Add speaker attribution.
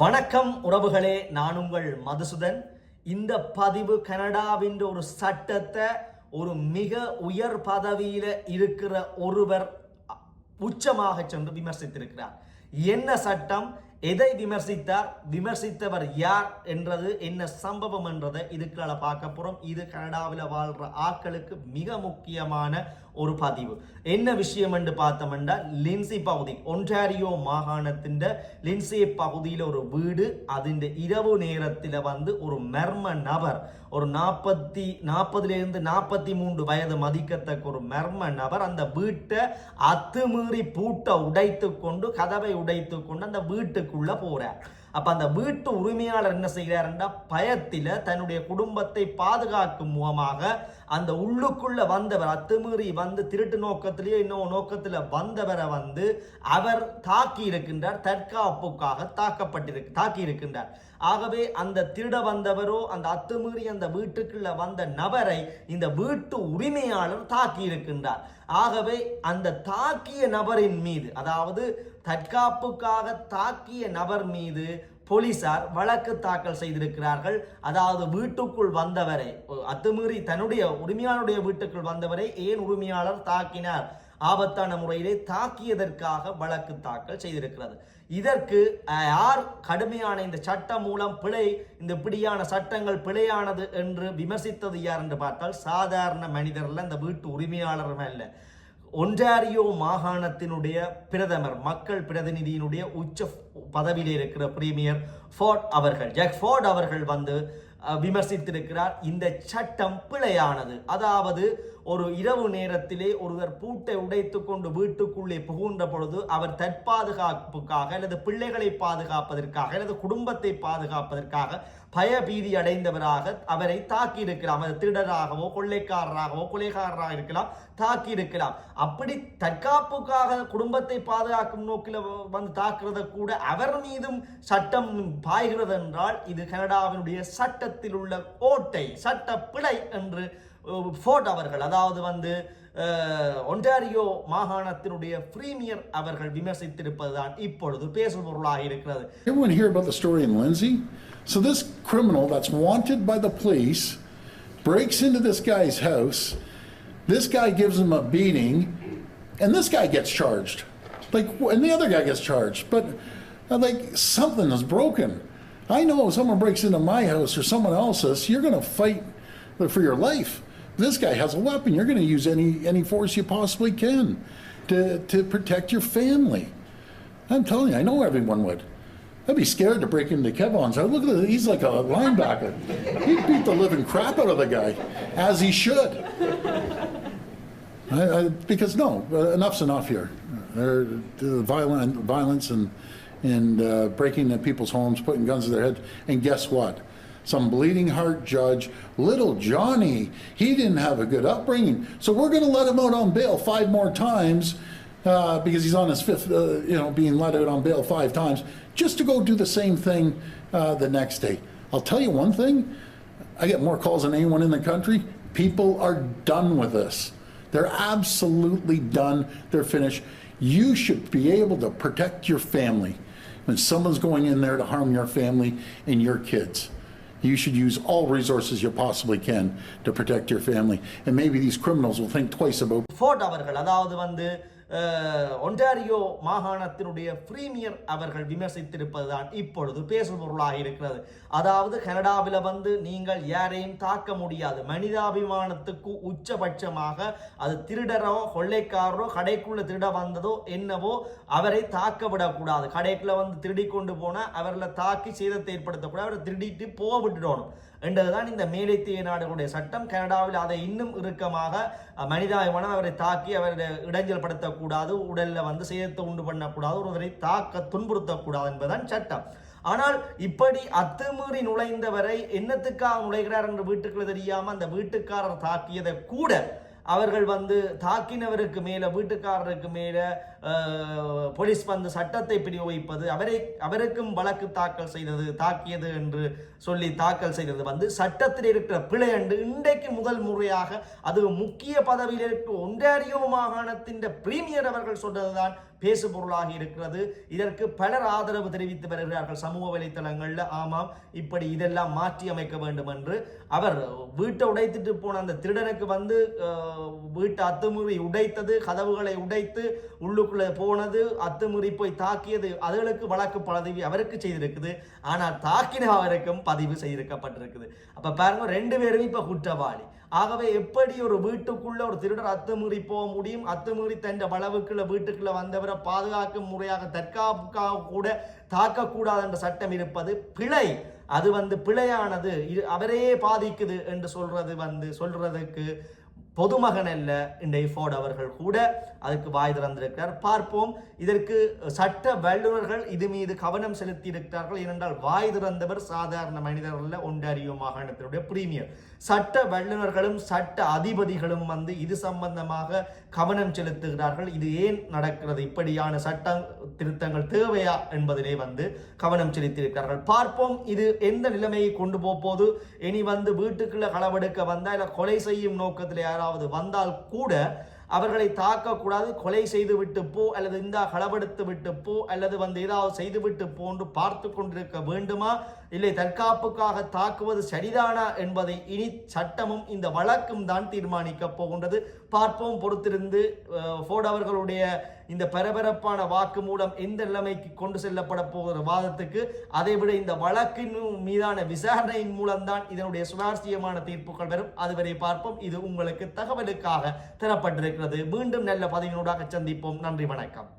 Speaker 1: வணக்கம் உறவுகளே நான் உங்கள் மதுசுதன். இந்த பதிவு கனடாவின் ஒரு சட்டத்தை ஒரு மிக உயர் பதவியில இருக்கிற ஒருவர் உச்சமாக சென்று விமர்சித்திருக்கிறார். என்ன சட்டம்? எதை விமர்சித்தார்? விமர்சித்தவர் யார் என்றது? என்ன சம்பவம் என்றதை இதுக்களால் பார்க்க போகிறோம் இது கனடாவில் வாழ்கிற ஆட்களுக்கு மிக முக்கியமான ஒரு பதிவு. என்ன விஷயம் என்று பார்த்தோம்னா லின்சி பகுதி. ஒன்றாரியோ மாகாணத்தின் லின்சி பகுதியில் ஒரு வீடு அதின் இரவு நேரத்தில் வந்து ஒரு மர்ம நபர் ஒரு நாற்பத்தி நாற்பதுலேருந்து நாற்பத்தி மூன்று வயது மதிக்கத்தக்க ஒரு மர்ம நபர் அந்த வீட்டை அத்துமீறி பூட்டை உடைத்து கொண்டு கதவை உடைத்து கொண்டு அந்த வீட்டுக்குள்ளே போறார். அப்போ அந்த வீட்டு உரிமையாளர் என்ன செய்கிறாருன்னா பயத்தில் தன்னுடைய குடும்பத்தை பாதுகாக்கும் முகமாக அந்த உள்ளுக்குள்ள வந்தவர் அத்துமீறி வந்து திருட்டு நோக்கத்திலேயோ இன்னும் நோக்கத்தில் வந்தவரை வந்து அவர் தாக்கி இருக்கின்றார் தற்காப்புக்காக தாக்கப்பட்டிருக்கு தாக்கி இருக்கின்றார் ஆகவே அந்த திருட வந்தவரோ அந்த அத்துமீறி அந்த வீட்டுக்குள்ள வந்த நபரை இந்த வீட்டு உரிமையாளர் தாக்கி இருக்கின்றார் ஆகவே அந்த தாக்கிய நபரின் மீது அதாவது தற்காப்புக்காக தாக்கிய நபர் மீது போலீசார் வழக்கு தாக்கல் செய்திருக்கிறார்கள். அதாவது வீட்டுக்குள் வந்தவரை அத்துமீறி தன்னுடைய உரிமையாளருடைய வீட்டுக்குள் வந்தவரை ஏன் உரிமையாளர் தாக்கினார்? ஆபத்தான முறையிலே தாக்கியதற்காக வழக்கு தாக்கல் செய்திருக்கிறது. இதற்கு யார் கடுமையான இந்த சட்டம் மூலம் பிழை இந்த இப்படியான சட்டங்கள் பிழையானது என்று விமர்சித்தது யார் என்று பார்த்தால் சாதாரண மனிதர்ல இந்த வீட்டு உரிமையாளரும் அல்ல. ஒன்டாரியோ மாகாணத்தினுடைய பிரதமர் மக்கள் பிரதிநிதியினுடைய உச்ச பதவியில் இருக்கிற பிரீமியர் ஃபோர்ட் அவர்கள். ஜாக் ஃபோர்ட் அவர்கள் வந்து விமர்சித்திருக்கிறார் இந்த சட்டம் பிழையானது. அதாவது ஒரு இரவு நேரத்திலே ஒருவர் பூட்டை உடைத்து கொண்டு வீட்டுக்குள்ளே புகுன்ற பொழுது அவர் தற்பாதுகாப்புக்காக அல்லது பிள்ளைகளை பாதுகாப்பதற்காக அல்லது குடும்பத்தை பாதுகாப்பதற்காக பயபீதி அடைந்தவராக அவரை தாக்கி இருக்கலாம் அது திருடராகவோ கொள்ளைக்காரராகவோ கொலைகாரராக இருக்கலாம் தாக்கி இருக்கலாம் அப்படி தற்காப்புக்காக குடும்பத்தை பாதுகாக்கும் நோக்கில் வந்து தாக்குறத கூட அவர் மீதும் சட்டம் பாய்கிறது என்றால் இது கனடாவினுடைய சட்டத்தில் உள்ள கோட்டை சட்ட பிழை என்று ஃபோர்ட் அவர்கள் அதாவது வந்து ஒன்டாரியோ மாகாணத்தினுடைய பிரீமியர் அவர்கள் விமர்சித்திருப்பதுதான் இப்பொழுது பேசுபொருளாக இருக்கிறது
Speaker 2: Everyone hear about the story in Lindsay? So this criminal that's wanted by the police breaks into this guy's house. This guy gives him a beating, and this guy gets charged. Like, and the other guy gets charged. But uh, like something is broken. I know if someone breaks into my house or someone else's, you're going to fight for your life. This guy has a weapon. You're going to use any any force you possibly can to to protect your family. I'm telling you, I know everyone would. I'd be scared to break into Kevon's house. Look at that. He's like a linebacker. He'd beat the living crap out of the guy, as he should. I, I, because no, uh, enough's enough here. There, the violent violence and and uh, breaking into people's homes, putting guns to their head, and guess what? Some bleeding heart judge, little Johnny, he didn't have a good upbringing, so we're going to let him out on bail five more times uh, because he's on his fifth, uh, you know, being let out on bail five times, just to go do the same thing uh, the next day. I'll tell you one thing: I get more calls than anyone in the country. People are done with this. They're absolutely done. They're finished. You should be able to protect your family when someone's going in there to harm your family and your kids. You should use all resources you possibly can to protect your family. And maybe these criminals will think twice about
Speaker 1: fort அவர்கள் அதாவது வந்து Ontario மாகாணத்தினுடைய premier அவர்கள் விமர்சித்திருப்பதுதான் இப்பொழுது பேசுபொருளாக இருக்கிறது. அதாவது கனடாவில் வந்து நீங்கள் யாரையும் தாக்க முடியாது. மனிதாபிமானத்துக்கு உச்சபட்சமாக அது திருடரோ கொள்ளைக்காரரோ கடைக்குள்ள திருட வந்ததோ என்னவோ அவரை தாக்க விடக்கூடாது. கடைக்குள்ள வந்து திருடி கொண்டு போனால் அவர்களை தாக்கி சேதத்தை ஏற்படுத்தக்கூடாது. அவரை திருடிட்டு போக விட்டுடணும். என்றதுதான் இந்த மேலைத்திய நாடுகளுடைய சட்டம். கனடாவில் அதை இன்னும் இறுக்கமாக மனிதாபிமானம் அவரை தாக்கி அவரை இடைஞ்சல் படுத்தக்கூடாது உடலில் வந்து சேதத்தை உண்டு பண்ணக்கூடாது ஒருவரை தாக்க துன்புறுத்தக்கூடாது என்பதுதான் சட்டம். ஆனால் இப்படி அத்துமீறி நுழைந்தவரை என்னத்துக்காக நுழைகிறார் என்று வீட்டுக்குள்ள தெரியாமல் அந்த வீட்டுக்காரர் தாக்கியதை கூட அவர்கள் வந்து தாக்கினவருக்கு மேல வீட்டுக்காரருக்கு மேல போலீஸ் வந்து சட்டத்தை பிரயோகிப்பது அவரை அவருக்கும் வழக்கு தாக்கல் செய்தது தாக்கியது என்று சொல்லி தாக்கல் செய்தது வந்து சட்டத்தில் இருக்கிற பிழை என்று இன்றைக்கு முதல் முறையாக அது முக்கிய பதவியில் இருக்கிற ஒன்றாரியோ மாகாணத்தின் பிரீமியர் அவர்கள் சொன்னதுதான் பேசு பொருளாகி இருக்கிறது. இதற்கு பலர் ஆதரவு தெரிவித்து வருகிறார்கள் சமூக வலைத்தளங்களில். ஆமாம் இப்படி இதெல்லாம் மாற்றி அமைக்க வேண்டும் என்று அவர் வீட்டை உடைத்துட்டு போன அந்த திருடனுக்கு வந்து வீட்டை அத்துமீறி உடைத்தது கதவுகளை உடைத்து உள்ளுக்குள்ளே போனது அத்துமீறி போய் தாக்கியது அதுகளுக்கு வழக்கு பதவி அவருக்கு செய்திருக்குது. ஆனால் தாக்கின அவருக்கும் பதிவு செய்திருக்கப்பட்டிருக்குது. அப்போ பாருங்க ரெண்டு பேரும் இப்போ குற்றவாளி. ஆகவே எப்படி ஒரு வீட்டுக்குள்ள ஒரு திருடர் அத்துமீறி போக முடியும்? அத்துமீறி தன் வளவுக்குள்ள வீட்டுக்குள்ள வந்தவரை பாதுகாக்கும் முறையாக தற்காப்புக்காக கூட தாக்கக்கூடாது என்ற சட்டம் இருப்பது பிழை. அது வந்து பிழையானது. இது அவரே பாதிக்குது என்று சொல்றது வந்து சொல்றதுக்கு பொதுமகன் அல்ல இன்றைய ஃபோர்ட் அவர்கள் கூட அதுக்கு வாய் திறந்திருக்கிறார். பார்ப்போம். இதற்கு சட்ட வல்லுநர்கள் இது மீது கவனம் செலுத்தி இருக்கிறார்கள் ஏனென்றால் வாய் திறந்தவர் சாதாரண மனிதர்கள் ஒன்றறியும் மாகாணத்தினுடைய பிரீமியர் சட்ட வல்லுநர்களும் சட்ட அதிபதிகளும் வந்து இது சம்பந்தமாக கவனம் செலுத்துகிறார்கள். இது ஏன் நடக்கிறது? இப்படியான சட்ட திருத்தங்கள் தேவையா என்பதிலே வந்து கவனம் செலுத்தியிருக்கிறார்கள். பார்ப்போம் இது எந்த நிலைமையை கொண்டு போக இனி வந்து வீட்டுக்குள்ள களவெடுக்க வந்தால் இல்லை கொலை செய்யும் நோக்கத்தில் யாராவது வந்தால் கூட அவர்களை தாக்கக்கூடாது கொலை செய்து விட்டு போ அல்லது இந்த களவெடுத்து விட்டு போ அல்லது வந்து ஏதாவது செய்து விட்டு போன்று பார்த்து கொண்டிருக்க வேண்டுமா? இல்லை தற்காப்புக்காக தாக்குவது சரிதானா என்பதை இனி சட்டமும் இந்த வழக்கும் தான் தீர்மானிக்க போகின்றது. பார்ப்போம் பொறுத்திருந்து ஃபோர்ட் அவர்களுடைய இந்த பரபரப்பான வாக்கு மூலம் எந்த நிலைமைக்கு கொண்டு செல்லப்பட போகிற வாதத்துக்கு அதைவிட இந்த வழக்கின் மீதான விசாரணையின் மூலம்தான் இதனுடைய சுவாரஸ்யமான தீர்ப்புகள் வரும். அதுவரை பார்ப்போம். இது உங்களுக்கு தகவலுக்காக தரப்பட்டிருக்கிறது. மீண்டும் நல்ல பதவியினூடாக சந்திப்போம். நன்றி வணக்கம்.